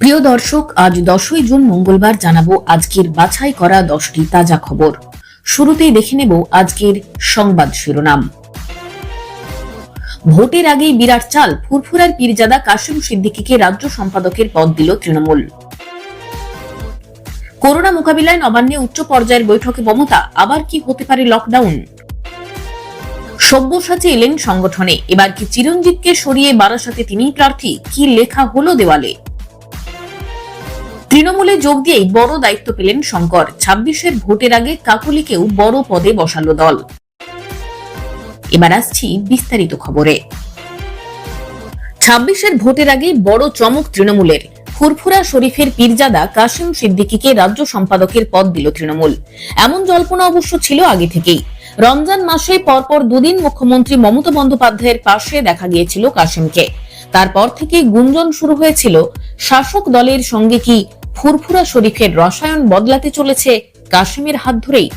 প্রিয় দর্শক, আজ দশই জুন, মঙ্গলবার জানাব আজকের বাছাই করা দশটি তাজা খবর। শুরুতেই দেখে নেব আজকের সংবাদ শিরোনাম। ভোটের আগেই বিরাট চাল, ফুরফুরার পীরজাদা কাশিম সিদ্দিকীকে রাজ্য সম্পাদকের পদ দিল তৃণমূল। করোনা মোকাবিলায় নবান্নে উচ্চ পর্যায়ের বৈঠকে মমতা, আবার কি হতে পারে লকডাউন? সব্যসাচী এলেন সংগঠনে, এবার কি চিরঞ্জিতকে সরিয়ে বারাসাতে তিনিই প্রার্থী, কি লেখা হলো দেওয়ালে? তৃণমূলে যোগ দিয়েই বড় দায়িত্ব পেলেন শঙ্কর। ছাব্বিশের ভোটের আগে কাকলিকেও বড় পদে বসালো দল। এবার আসছি বিস্তারিত খবরে। ছাব্বিশের ভোটের আগে বড় চমক তৃণমূলের। ফুরফুরা শরীফের পীরজাদা কাশিম সিদ্দিকীকে রাজ্য সম্পাদকের পদ দিল তৃণমূল। এমন জল্পনা অবশ্য ছিল আগে থেকেই। রমজান মাসে পরপর দুদিন মুখ্যমন্ত্রী মমতা বন্দ্যোপাধ্যায়ের পাশে দেখা গিয়েছিল কাশিমকে তারপর থেকে গুঞ্জন শুরু হয়েছিল, শাসক দলের সঙ্গে কি ফুরফুরা শরীফের রসায়ন বদলাতে চলেছে কাশিমের হাত ধরেই।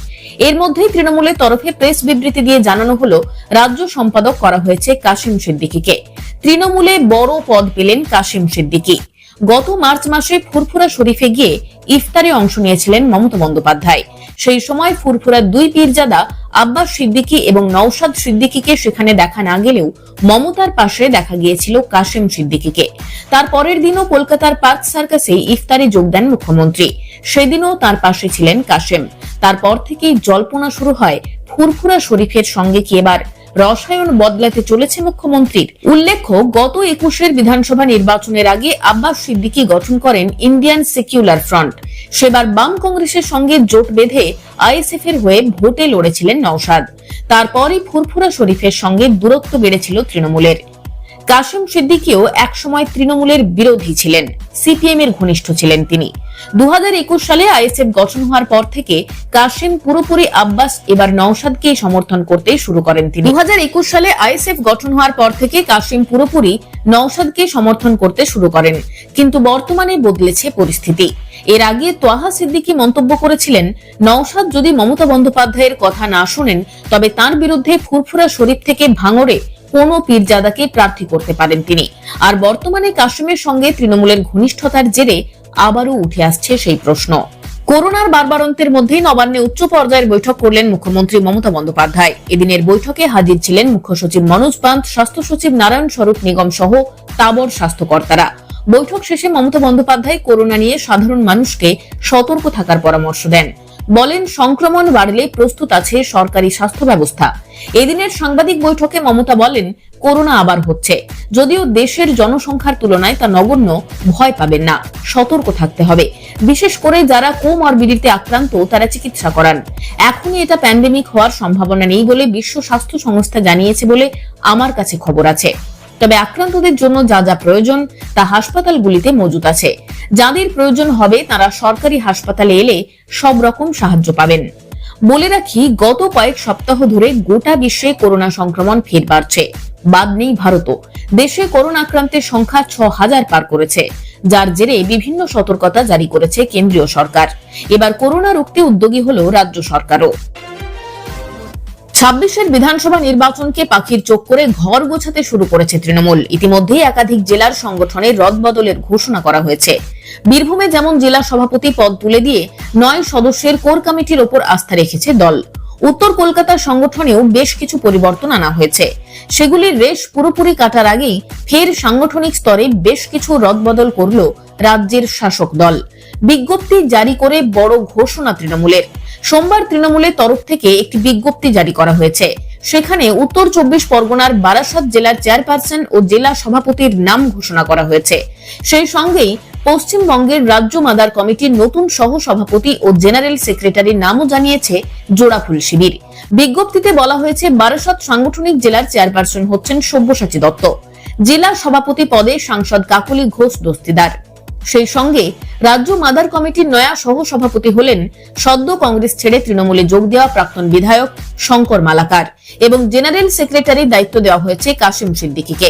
এর মধ্যেই তৃণমূলের তরফে প্রেস বিবৃতি দিয়ে জানানো হলো, রাজ্য সম্পাদক করা হয়েছে কাশিম সিদ্দিকিকে। তৃণমূলে বড় পদ পেলেন কাশিম সিদ্দিকি। গত মার্চ মাসে ফুরফুরা শরীফে গিয়ে ইফতারে অংশ নিয়েছিলেন মমতা বন্দ্যোপাধ্যায়। সেই সময় ফুরফুরার দুই পীরজাদা আব্বাস সিদ্দিকী এবং নওশাদ সিদ্দিকীকে সেখানে দেখা না গেলেও মমতার পাশে দেখা গিয়েছিল কাশেম সিদ্দিকীকে। তার পরের দিনও কলকাতার পার্ক সার্কাসে ইফতারে যোগ দেন মুখ্যমন্ত্রী। সেদিনও তার পাশে ছিলেন কাশেম তারপর থেকেই জল্পনা শুরু হয় ফুরফুরা শরীফের সঙ্গে কি এবার রসায়ন বদলাতে চলেছে মুখ্যমন্ত্রীর। উল্লেখ্য, গত একুশের বিধানসভা নির্বাচনের আগে আব্বাস সিদ্দিকী গঠন করেন ইন্ডিয়ান সেকুলার ফ্রন্ট। সেবার বাম কংগ্রেসের সঙ্গে জোট বেঁধে আইএসএফ এর হয়ে ভোটে লড়েছিলেন নওশাদ। তারপরই ফুরফুরা শরীফের সঙ্গে দূরত্ব বেড়েছিল তৃণমূলের। কাশিম সিদ্দিকীও একসময় তৃণমূলের বিরোধী ছিলেন। সিপিএম এর ঘনিষ্ঠ ছিলেন তিনি। দু হাজার একুশ সালে আইএসএফ গঠন হওয়ার পর থেকে কাশিম পুরোপুরি আব্বাস এবার নওশাদকে সমর্থন করতে শুরু করেন তিনি। দু সালে আইএসএফ গঠন হওয়ার পর থেকে কাশিম পুরোপুরি নওশাদকে সমর্থন করতে শুরু করেন, কিন্তু বর্তমানে বদলেছে পরিস্থিতি। এর আগে তোয়াহা সিদ্দিকী মন্তব্য করেছিলেন, নওশাদ যদি মমতা বন্দ্যোপাধ্যায়ের কথা না শোনেন, তবে তার বিরুদ্ধে ফুরফুরা শরীফ থেকে ভাঙড়ে কোন পীরজাদাকে প্রার্থী করতে পারেন তিনি। আর বর্তমানে কাশ্মীরের সঙ্গে তৃণমূলের ঘনিষ্ঠতার জেরে আবারও উঠে আসছে সেই প্রশ্ন। করোনার বারবারন্তের মধ্যেই নবান্নে উচ্চ পর্যায়ের বৈঠক করলেন মুখ্যমন্ত্রী মমতা বন্দ্যোপাধ্যায়। এদিনের বৈঠকে হাজির ছিলেন মুখ্য সচিব মনোজ পান্ত, স্বাস্থ্য সচিব নারায়ণ স্বরূপ নিগম সহ তাবর স্বাস্থ্যকর্তারা। বৈঠক শেষে মমতা বন্দ্যোপাধ্যায় করোনা নিয়ে সাধারণ মানুষকে সতর্ক থাকার পরামর্শ দেন। বলেন, সংক্রমণ বাড়লে প্রস্তুত আছে সরকারি স্বাস্থ্য ব্যবস্থা। এদিনের সাংবাদিক বৈঠকে মমতা বলেন, করোনা আবার হচ্ছে। যদিও দেশের জনসংখ্যার তুলনায় তা নগণ্য, ভয় পাবেন না। সতর্ক থাকতে হবে। বিশেষ করে যারা কোমরবিডিতে আক্রান্ত, তারা চিকিৎসা করান। এখনই এটা প্যান্ডেমিক হওয়ার সম্ভাবনা নেই বলে বিশ্ব স্বাস্থ্য সংস্থা জানিয়েছে বলে আমার কাছে খবর আছে। তবে আক্রান্তদের জন্য যা যা প্রয়োজন তা হাসপাতালগুলিতে মজুত আছে। যাদের প্রয়োজন হবে তারা সরকারি হাসপাতালে এলে সব রকম সাহায্য পাবেন। বলে রাখি, গত কয়েক সপ্তাহ ধরে গোটা বিশ্বে করোনা সংক্রমণ ফের বাড়ছে। বাদ নেই ভারতও। দেশে করোনা আক্রান্তের সংখ্যা ছ হাজার পার করেছে, যার জেরে বিভিন্ন সতর্কতা জারি করেছে কেন্দ্রীয় সরকার। এবার করোনা রুখতে উদ্যোগী হল রাজ্য সরকারও। ছাব্বিশের বিধানসভা নির্বাচনকে পাখির চোখ করে ঘর গোছাতে শুরু করেছে তৃণমূল। ইতিমধ্যেই একাধিক জেলার সংগঠনের রদবদলের ঘোষণা করা হয়েছে। বীরভূমে যেমন জেলা সভাপতি পদ তুলে দিয়ে নয় সদস্যের কোর কমিটির ওপর আস্থা রেখেছে দল। উত্তর কলকাতার সংগঠনেও বেশ কিছু পরিবর্তন আনা হয়েছে। সেগুলির রেশ পুরোপুরি কাটার আগেই ফের সাংগঠনিক স্তরে বেশ কিছু রদবদল করল রাজ্যের শাসক দল। বিজ্ঞপ্তি জারি করে বড় ঘোষণা তৃণমূলের। সোমবার তৃণমূলের তরফ থেকে একটি বিজ্ঞপ্তি জারি করা হয়েছে। সেখানে উত্তর চব্বিশ পরগনার বারাসাত জেলার চেয়ারপারসন ও জেলা সভাপতির নাম ঘোষণা করা হয়েছে। সেই সঙ্গেই পশ্চিমবঙ্গের রাজ্য মাদার কমিটির নতুন সহ সভাপতি ও জেনারেল সেক্রেটারির নামও জানিয়েছে জোড়াফুল শিবির। বিজ্ঞপ্তিতে বলা হয়েছে, বারাসাত সাংগঠনিক জেলার চেয়ারপারসন হচ্ছেন সব্যসাচী দত্ত। জেলা সভাপতি পদে সাংসদ কাকলি ঘোষ দস্তিদার। সেই সঙ্গে রাজ্য মাদার কমিটির নয়া সহ সভাপতি হলেন সদ্য কংগ্রেস ছেড়ে তৃণমূলে যোগ দেওয়া প্রাক্তন বিধায়ক শঙ্কর মালাকার এবং জেনারেল সেক্রেটারির দায়িত্ব দেওয়া হয়েছে কাশিম সিদ্দিকিকে।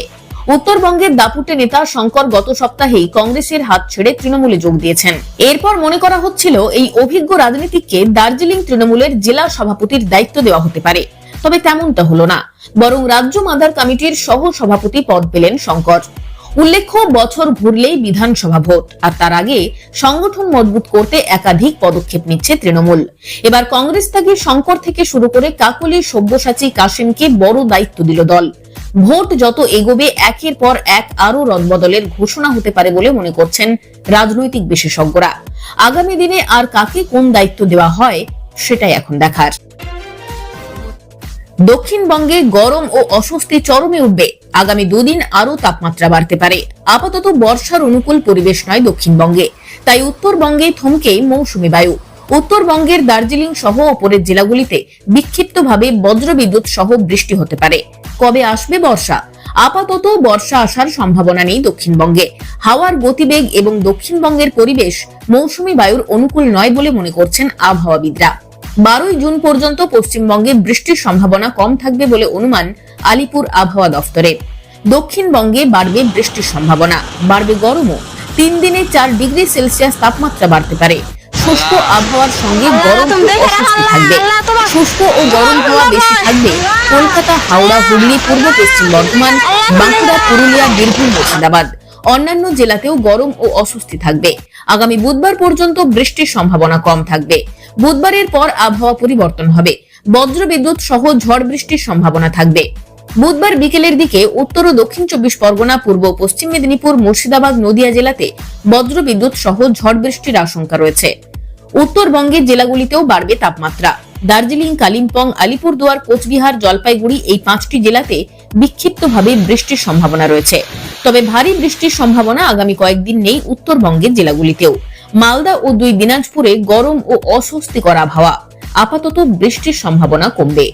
উত্তরবঙ্গের দাপুটে নেতা শঙ্কর গত সপ্তাহেই কংগ্রেসের হাত ছেড়ে তৃণমূলে যোগ দিয়েছেন। এরপর মনে করা হচ্ছিল এই অভিজ্ঞ রাজনীতিককে দার্জিলিং তৃণমূলের জেলা সভাপতির দায়িত্ব দেওয়া হতে পারে। তবে তেমনটা হলো না। বরং রাজ্য মাদার কমিটির সহ সভাপতি পদ পেলেন শঙ্কর। উল্লেখ্য, বছর ঘুরলেই বিধানসভা ভোট, আর তার আগে সংগঠন মজবুত করতে একাধিক পদক্ষেপ নিচ্ছে তৃণমূল। এবার কংগ্রেস থেকে শঙ্কর থেকে শুরু করে কাকলি, সব্যসাচী কাশিমকে বড় দায়িত্ব দিল দল। ভোট যত এগোবে, একের পর এক আরও রদবদলের ঘোষণা হতে পারে বলে মনে করছেন রাজনৈতিক বিশেষজ্ঞরা। আগামী দিনে আর কাকে কোন দায়িত্ব দেওয়া হয়, সেটাই এখন দেখার। দক্ষিণবঙ্গে গরম ও অস্বস্তি চরমে উঠবে। আগামী দুদিন আরও তাপমাত্রা বাড়তে পারে। আপাতত বর্ষার অনুকূল পরিবেশ নয় দক্ষিণবঙ্গে। তাই উত্তরবঙ্গে থমকে মৌসুমী বায়ু। উত্তরবঙ্গের দার্জিলিং সহ ওপরের জেলাগুলিতে বিক্ষিপ্তভাবে বজ্রবিদ্যুৎ সহ বৃষ্টি হতে পারে। কবে আসবে বর্ষা? আপাতত বর্ষা আসার সম্ভাবনা নেই দক্ষিণবঙ্গে। হাওয়ার গতিবেগ এবং দক্ষিণবঙ্গের পরিবেশ মৌসুমী বায়ুর অনুকূল নয় বলে মনে করছেন আবহাওয়াবিদরা। বারোই জুন পর্যন্ত পশ্চিমবঙ্গে বৃষ্টির সম্ভাবনা কম থাকবে বলে অনুমান আলিপুর আবহাওয়া দফতরের দক্ষিণবঙ্গে বাড়বে বৃষ্টির সম্ভাবনা। বাড়বে গরমও। তিন দিনে চার ডিগ্রি সেলসিয়াস তাপমাত্রা বাড়তে পারে। শুষ্ক আবহাওয়ার সঙ্গে গরম অস্বস্তি থাকবে। শুষ্ক ও গরম হাওয়া বেশি থাকবে। কলকাতা হাওড়া হুগলি পূর্ব পশ্চিম বর্ধমান বাঁকুড়া পুরুলিয়া বীরভূম মুর্শিদাবাদ। অন্যান্য জেলাতেও গরম ও অস্বস্তি থাকবে। আগামী বুধবার পর্যন্ত বৃষ্টির সম্ভাবনা কম থাকবে। বুধবারের পর আবহাওয়া পরিবর্তন হবে। বজ্রবিদ্যুৎ সহ ঝড় বৃষ্টির সম্ভাবনা থাকবে। বুধবার বিকেলের দিকে উত্তর ও দক্ষিণ চব্বিশ পরগনা, পূর্ব পশ্চিম মেদিনীপুর, মুর্শিদাবাদ, নদিয়া জেলাতে বজ্রবিদ্যুৎ সহ ঝড় বৃষ্টির আশঙ্কা রয়েছে। উত্তরবঙ্গের জেলাগুলিতেও বাড়বে তাপমাত্রা। দার্জিলিং, কালিম্পং, আলিপুরদুয়ার, কোচবিহার, জলপাইগুড়ি এই পাঁচটি জেলাতে বিক্ষিপ্তভাবে বৃষ্টির সম্ভাবনা রয়েছে। তবে ভারী বৃষ্টির সম্ভাবনা আগামী কয়েকদিন নেই উত্তরবঙ্গের জেলাগুলিতেও। মালদা ও দুই দিনাজপুরে গরম ও অস্বস্তিকর আবহাওয়া। আপাতত বৃষ্টির সম্ভাবনা কমবে।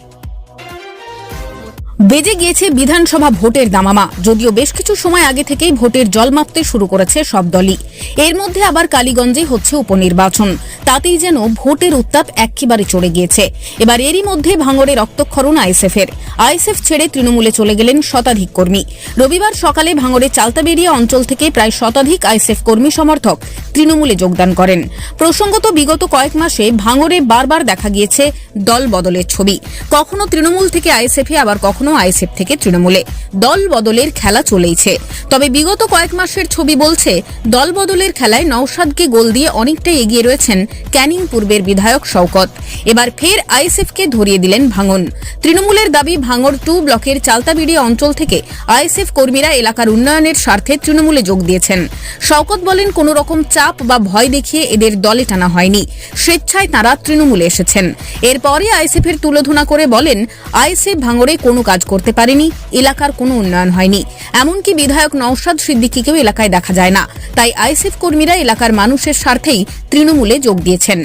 বেজে গিয়েছে বিধানসভা ভোটের দামামা। যদিও বেশ কিছু সময় আগে থেকেই ভোটের জল মাপতে শুরু করেছে সব দলই। এর মধ্যে আবার কালীগঞ্জে হচ্ছে উপনির্বাচন। তাতেই যেন ভোটের উত্তাপ একেবারে চড়ে গিয়েছে। এবার এরই মধ্যে ভাঙড়ে রক্তক্ষরণ আইএসএফ এর আইএসএফ ছেড়ে তৃণমূলে চলে গেলেন শতাধিক কর্মী। রবিবার সকালে ভাঙড়ে চালতাবেরিয়া অঞ্চল থেকে প্রায় শতাধিক আইএসএফ কর্মী সমর্থক তৃণমূলে যোগদান করেন। প্রসঙ্গত বিগত কয়েক মাসে ভাঙড়ে বারবার দেখা গিয়েছে দল বদলের ছবি। কখনো তৃণমূল থেকে আইএসএফে, আবার কখনো আইএসএফ থেকে তৃণমূলে। দল বদলের খেলা চলেইছে। তবে বিগত কয়েক মাসের ছবি বলছে, দল বদলের খেলায় নওশাদকে গোল দিয়ে অনেকটা এগিয়ে রয়েছেন ক্যানিং পূর্বের বিধায়ক শওকত। এবার ফের আইএসএফকে ধরিয়ে দিলেন ভাঙন। তৃণমূলের দাবি ভাঙড় টু ব্লকের চালতাবিড়ি অঞ্চল থেকে আইএসএফ কর্মীরা এলাকার উন্নয়নের স্বার্থে তৃণমূলে যোগ দিয়েছেন। শওকত বলেন কোন রকম চাপ বা ভয় দেখিয়ে এদের দলে টানা হয়নি। স্বেচ্ছায় তারা তৃণমূলে এসেছেন। এরপরে আইএসএফ এর তুলোধনা করে বলেন, আইএসএফ ভাঙড়ে কোনো কাজ করতে পারেনি, এলাকার কোনো উন্নয়ন হয়নি। এমনকি বিধায়ক নওশাদ সিদ্দিকিকেও এলাকায় দেখা যায় না। তাই আইসিফ কর্মীরা এলাকার মানুষের স্বার্থেই তৃণমূলে যোগ দিয়েছেন।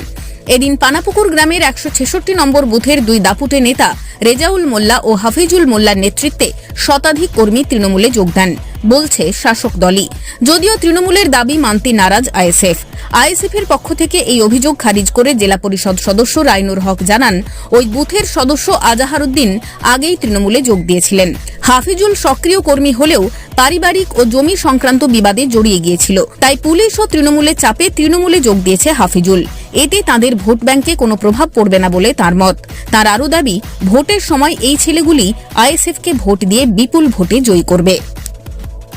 এদিন পানাপুকুর গ্রামের একশো ছেষট্টি নম্বর বুথের দুই দাপুটে নেতা রেজাউল মোল্লা ও হাফিজুল মোল্লার নেতৃত্বে শতাধিক কর্মী তৃণমূলে যোগ দেন। বলছে শাসক দলই। যদিও তৃণমূলের দাবি মানতে নারাজ আইএসএফ। আইএসএফ এর পক্ষ থেকে এই অভিযোগ খারিজ করে জেলা পরিষদ সদস্য রাইনুর হক জানান, ওই বুথের সদস্য আজাহারুদ্দিন আগেই তৃণমূলে যোগ দিয়েছিলেন। হাফিজুল সক্রিয় কর্মী হলেও পারিবারিক ও জমি সংক্রান্ত বিবাদে জড়িয়ে গিয়েছিল। তাই পুলিশ ও তৃণমূলের চাপে তৃণমূলে যোগ দিয়েছে হাফিজুল। এতে তাদের ভোট ব্যাংকে কোনো প্রভাব পড়বে না বলে তার মত। তার আরও দাবি, ভোটের সময় এই ছেলেগুলি আইএসএফকে ভোট দিয়ে বিপুল ভোটে জয়ী করবে।